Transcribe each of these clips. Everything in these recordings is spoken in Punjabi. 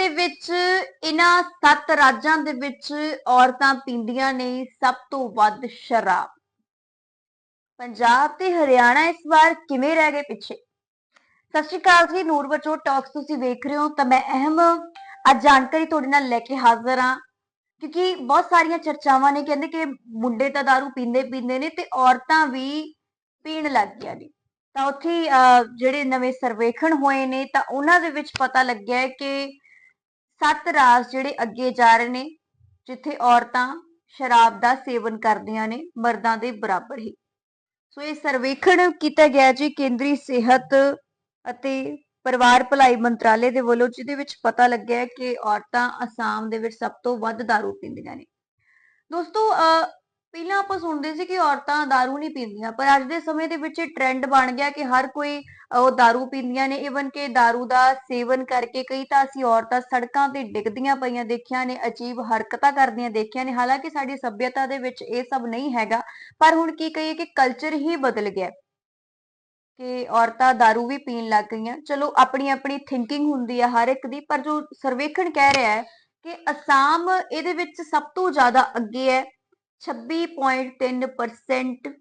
ਦੇ ਵਿੱਚ ਇਹਨਾਂ ਸੱਤ ਰਾਜਾਂ ਦੇ ਵਿੱਚ ਔਰਤਾਂ ਪੀਂਦੀਆਂ ਨੇ ਸਭ ਤੋਂ ਵੱਧ ਸ਼ਰਾਬ। ਪੰਜਾਬ ਤੇ ਹਰਿਆਣਾ ਇਸ ਵਾਰ ਕਿਵੇਂ ਰਹਿ ਗਏ ਪਿੱਛੇ? ਸਤਿ ਸ਼੍ਰੀ ਅਕਾਲ ਜੀ ਨੂਰ ਬਚੋ ਟਾਕਸ ਤੁਸੀਂ ਵੇਖ ਰਹੇ ਹੋ ਤਾਂ ਮੈਂ ਅਹਿਮ ਅੱਜ ਜਾਣਕਾਰੀ ਤੁਹਾਡੇ ਨਾਲ ਲੈ ਕੇ ਹਾਜ਼ਰ ਹਾਂ। ਕਿਉਂਕਿ ਬਹੁਤ ਸਾਰੀਆਂ ਚਰਚਾਵਾਂ ਨੇ ਕਹਿੰਦੇ ਕਿ ਮੁੰਡੇ ਤਾਂ दारू ਪੀਂਦੇ ਪੀਂਦੇ ਨੇ ਤੇ ਔਰਤਾਂ ਵੀ ਪੀਣ ਲੱਗ ਗਈਆਂ ਨੇ। ਤਾਂ ਉੱਥੇ ਅਹ, ਜਿਹੜੇ ਨਵੇਂ ਸਰਵੇਖਣ ਹੋਏ ਨੇ ਤਾਂ ਉਹਨਾਂ ਦੇ ਵਿੱਚ ਪਤਾ ਲੱਗਿਆ ਹੈ ਕਿ ਸੱਤ ਰਾਜ ਜਿਹੜੇ ਅੱਗੇ ਜਾ ਰਹੇ ਨੇ ਜਿੱਥੇ ਔਰਤਾਂ ਸ਼ਰਾਬ ਦਾ ਸੇਵਨ ਕਰਦੀਆਂ ਨੇ ਮਰਦਾਂ ਦੇ ਬਰਾਬਰ ਹੀ। ਸੋ ਇਹ ਸਰਵੇਖਣ ਕੀਤਾ ਗਿਆ ਜੀ ਕੇਂਦਰੀ ਸਿਹਤ ਅਤੇ ਪਰਿਵਾਰ ਭਲਾਈ ਮੰਤਰਾਲੇ ਦੇ ਵੱਲੋਂ ਜਿਹਦੇ ਵਿੱਚ ਪਤਾ ਲੱਗਿਆ ਕਿ ਔਰਤਾਂ ਅਸਾਮ ਦੇ ਵਿੱਚ ਸਭ ਤੋਂ ਵੱਧ दारू ਪੀਂਦੀਆਂ ਨੇ। ਦੋਸਤੋ ਅਹ, ਪਹਿਲਾਂ ਆਪਾਂ ਸੁਣਦੇ ਸੀ ਕਿ ਔਰਤਾਂ दारू ਨਹੀਂ ਪੀਂਦੀਆਂ ਪਰ ਅੱਜ ਦੇ ਸਮੇਂ ਦੇ ਵਿੱਚ ਇਹ ਟ੍ਰੈਂਡ ਬਣ ਗਿਆ ਕਿ ਹਰ ਕੋਈ ਅਹ, ਉਹ दारू ਪੀਂਦੀਆਂ ਨੇ ਇਵਨ ਕਿ दारू ਦਾ ਸੇਵਨ ਕਰਕੇ ਕਈ ਤਾਂ ਅਸੀਂ ਔਰਤਾਂ ਸੜਕਾਂ ਤੇ ਡਿੱਗਦੀਆਂ ਪਈਆਂ ਦੇਖੀਆਂ ਨੇ ਅਜੀਬ ਹਰਕਤਾਂ ਕਰਦੀਆਂ ਦੇਖੀਆਂ ਨੇ ਹਾਲਾਂਕਿ ਸਾਡੀ ਸੱਭਿਅਤਾ ਦੇ ਵਿੱਚ ਇਹ ਸਭ ਨਹੀਂ ਹੈਗਾ ਪਰ ਹੁਣ ਕੀ ਕਹੀਏ ਕਿ ਕਲਚਰ ਹੀ ਬਦਲ ਗਿਆ ਹੈ ਕਿ ਔਰਤਾਂ दारू ਵੀ ਪੀਣ ਲੱਗ ਗਈਆਂ ਚਲੋ ਆਪਣੀ ਆਪਣੀ ਥਿੰਕਿੰਗ ਹੁੰਦੀ ਹੈ ਹਰ ਇੱਕ ਦੀ ਪਰ ਜੋ ਸਰਵੇਖਣ ਕਹਿ ਰਿਹਾ ਹੈ ਕਿ ਅਸਾਮ ਇਹਦੇ ਵਿੱਚ ਸਭ ਤੋਂ ਜ਼ਿਆਦਾ ਅੱਗੇ ਹੈ 26.3%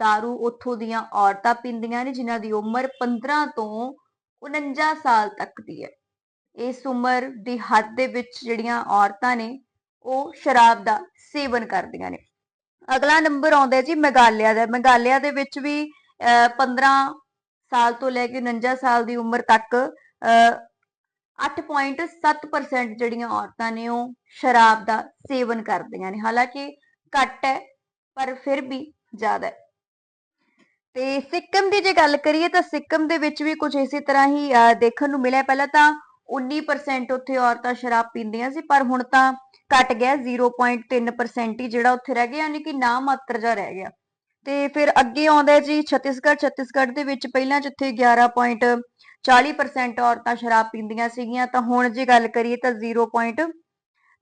दारू ਉੱਥੋਂ ਦੀਆਂ ਔਰਤਾਂ ਪੀਂਦੀਆਂ ਨੇ ਜਿਨ੍ਹਾਂ ਦੀ ਉਮਰ 15 ਤੋਂ 49 ਸਾਲ ਤੱਕ ਦੀ ਹੈ। ਇਸ ਉਮਰ ਦੀ ਹੱਦ ਦੇ ਵਿੱਚ ਜਿਹੜੀਆਂ ਔਰਤਾਂ ਨੇ ਉਹ ਸ਼ਰਾਬ ਦਾ ਸੇਵਨ ਕਰਦੀਆਂ ਨੇ। ਅਗਲਾ ਨੰਬਰ ਆਉਂਦਾ ਜੀ ਮੇਘਾਲਿਆ ਦਾ। ਮੇਘਾਲਿਆ ਦੇ ਵਿੱਚ ਵੀ ਅਹ, 15 ਸਾਲ ਤੋਂ ਲੈ ਕੇ 49 ਸਾਲ ਦੀ ਉਮਰ ਤੱਕ ਅਹ, 8.7% ਜਿਹੜੀਆਂ ਔਰਤਾਂ ਨੇ ਉਹ ਸ਼ਰਾਬ ਦਾ ਸੇਵਨ ਕਰਦੀਆਂ ਨੇ। ਹਾਲਾਂਕਿ ਘੱਟ ਹੈ, ਪਰ ਫਿਰ ਵੀ ਜ਼ਿਆਦਾ ਹੈ। ਤੇ ਸਿੱਕਮ ਦੀ ਜੇ ਗੱਲ ਕਰੀਏ ਤਾਂ ਸਿੱਕਮ ਦੇ ਵਿੱਚ ਵੀ ਕੁਝ ਇਸੇ ਤਰ੍ਹਾਂ ਹੀ ਦੇਖਣ ਨੂੰ ਮਿਲਿਆ। ਪਹਿਲਾਂ ਤਾਂ 19% ਉੱਥੇ ਔਰਤਾਂ ਸ਼ਰਾਬ ਪੀਂਦੀਆਂ ਸੀ, ਪਰ ਹੁਣ ਤਾਂ ਘਟ ਗਿਆ 0.3% ਹੀ ਜਿਹੜਾ ਉੱਥੇ ਰਹਿ ਗਿਆ, ਯਾਨੀ ਕਿ ਨਾ ਮਾਤਰ ਜਾ ਰਹਿ ਗਿਆ। ਤੇ ਫਿਰ ਅੱਗੇ ਆਉਂਦਾ ਜੀ ਛੱਤੀਸਗੜ੍ਹ। ਛੱਤੀਸਗੜ੍ਹ ਦੇ ਵਿੱਚ ਪਹਿਲਾਂ ਜਿੱਥੇ 11.40% ਔਰਤਾਂ ਸ਼ਰਾਬ ਪੀਂਦੀਆਂ ਸੀਗੀਆਂ, ਤਾਂ ਹੁਣ ਜੇ ਗੱਲ ਕਰੀਏ ਤਾਂ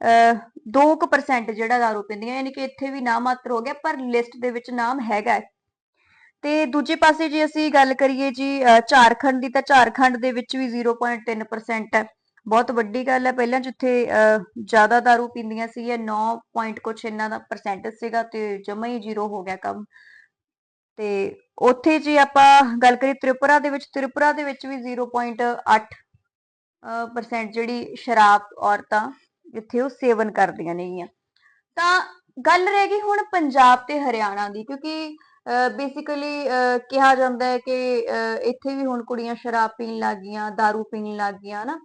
0.2% ਜਿਹੜਾ ਦਾਰੂ ਪੀਂਦੀਆਂ, ਯਾਨੀ ਕਿ ਇੱਥੇ ਵੀ ਨਾ ਮਾਤਰ ਹੋ ਗਿਆ, ਪਰ ਲਿਸਟ ਦੇ ਵਿੱਚ ਨਾਮ ਹੈਗਾ ਤੇ ਦੂਜੇ ਪਾਸੇ ਜੇ ਅਸੀਂ ਗੱਲ ਕਰੀਏ ਜੀ ਝਾਰਖੰਡ ਦੀ, ਤਾਂ ਝਾਰਖੰਡ ਦੇ ਵਿੱਚ ਵੀ 0.3% ਹੈ। ਬਹੁਤ ਵੱਡੀ ਗੱਲ ਹੈ, ਪਹਿਲਾਂ ਜਿੱਥੇ ਜ਼ਿਆਦਾ ਦਾਰੂ ਪੀਂਦੀਆਂ ਸੀ, ਇਹ 9 ਪੁਆਇੰਟ ਕੁਛ ਇਹਨਾਂ ਦਾ ਪਰਸੈਂਟੇਜ ਸੀਗਾ ਤੇ ਜਮਾ ਹੀ ਜ਼ੀਰੋ ਹੋ ਗਿਆ ਕੰਮ। ਤੇ ਉੱਥੇ ਜੇ ਆਪਾਂ ਗੱਲ ਕਰੀਏ ਤ੍ਰਿਪੁਰਾ ਦੇ ਵਿੱਚ, ਤ੍ਰਿਪੁਰਾ ਦੇ ਵਿੱਚ ਵੀ 0.8 ਪਰਸੈਂਟ ਜਿਹੜੀ ਸ਼ਰਾਬ ਔਰਤਾਂ ਜਿੱਥੇ ਉਹ ਸੇਵਨ ਕਰਦੀਆਂ ਨੇਗੀਆਂ। ਤਾਂ ਗੱਲ ਰਹਿ ਗਈ ਹੁਣ ਪੰਜਾਬ ਤੇ ਹਰਿਆਣਾ ਦੀ ਕਿਉਂਕਿ ਬੇਸਿਕਲੀ ਕਿਹਾ ਜਾਂਦਾ ਹੈ ਕਿ ਅਹ, ਇੱਥੇ ਵੀ ਹੁਣ ਕੁੜੀਆਂ ਸ਼ਰਾਬ ਪੀਣ ਲੱਗ ਗਈਆਂ दारू ਪੀਣ ਲੱਗ ਗਈਆਂ ਨਾ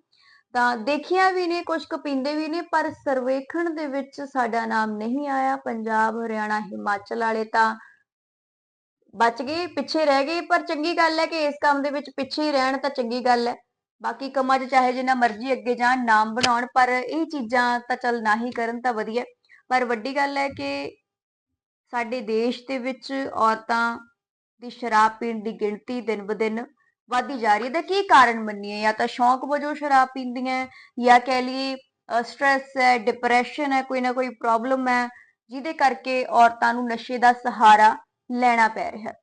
ਤਾਂ ਦੇਖਿਆ ਵੀ ਨੇ ਕੁਝ ਕੁ ਪੀਂਦੇ ਵੀ ਨੇ ਪਰ ਸਰਵੇਖਣ ਦੇ ਵਿੱਚ ਸਾਡਾ ਨਾਮ ਨਹੀਂ ਆਇਆ। ਪੰਜਾਬ ਹਰਿਆਣਾ ਹਿਮਾਚਲ ਵਾਲੇ ਤਾਂ ਬਚ ਗਏ ਪਿੱਛੇ ਰਹਿ ਗਏ ਪਰ ਚੰਗੀ ਗੱਲ ਹੈ ਕਿ ਇਸ ਕੰਮ ਦੇ ਵਿੱਚ ਪਿੱਛੇ ਹੀ ਰਹਿਣ ਤਾਂ ਚੰਗੀ ਗੱਲ ਹੈ। ਬਾਕੀ ਕੰਮਾਂ 'ਚ ਚਾਹੇ ਜਿੰਨਾ ਮਰਜ਼ੀ ਅੱਗੇ ਜਾਣ ਨਾਮ ਬਣਾਉਣ ਪਰ ਇਹ ਚੀਜ਼ਾਂ ਤਾਂ ਚੱਲ ਨਾ ਹੀ ਕਰਨ ਤਾਂ ਵਧੀਆ। ਪਰ ਵੱਡੀ ਗੱਲ ਹੈ ਕਿ ਸਾਡੇ ਦੇਸ਼ ਦੇ ਵਿੱਚ ਔਰਤਾਂ ਦੀ ਸ਼ਰਾਬ ਪੀਣ ਦੀ ਗਿਣਤੀ ਦਿਨ ਬ ਦਿਨ ਵਧਦੀ ਜਾ ਰਹੀ ਹੈ। ਦਾ ਕੀ ਕਾਰਨ ਮੰਨੀਏ? ਜਾਂ ਤਾਂ ਸ਼ੌਂਕ ਵਜੋਂ ਸ਼ਰਾਬ ਪੀਂਦੀਆਂ ਹੈ, ਜਾਂ ਕਹਿ ਲਈਏ ਸਟ੍ਰੈਸ ਹੈ ਡਿਪਰੈਸ਼ਨ ਹੈ ਕੋਈ ਨਾ ਕੋਈ ਪ੍ਰੋਬਲਮ ਹੈ ਜਿਹਦੇ ਕਰਕੇ ਔਰਤਾਂ ਨੂੰ ਨਸ਼ੇ ਦਾ ਸਹਾਰਾ ਲੈਣਾ ਪੈ ਰਿਹਾ। ਹੈ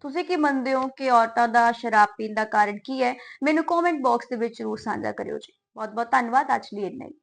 ਤੁਸੀਂ ਕੀ ਮੰਨਦੇ ਹੋ ਕਿ ਔਰਤਾਂ ਦਾ ਸ਼ਰਾਬ ਪੀਣ ਦਾ ਕਾਰਨ ਕੀ ਹੈ? ਮੈਨੂੰ ਕਮੈਂਟ ਬਾਕਸ ਦੇ ਵਿੱਚ ਜ਼ਰੂਰ ਸਾਂਝਾ ਕਰਿਓ ਜੀ। ਬਹੁਤ ਬਹੁਤ ਧੰਨਵਾਦ, ਅੱਜ ਲਈ ਇੰਨਾ ਹੀ।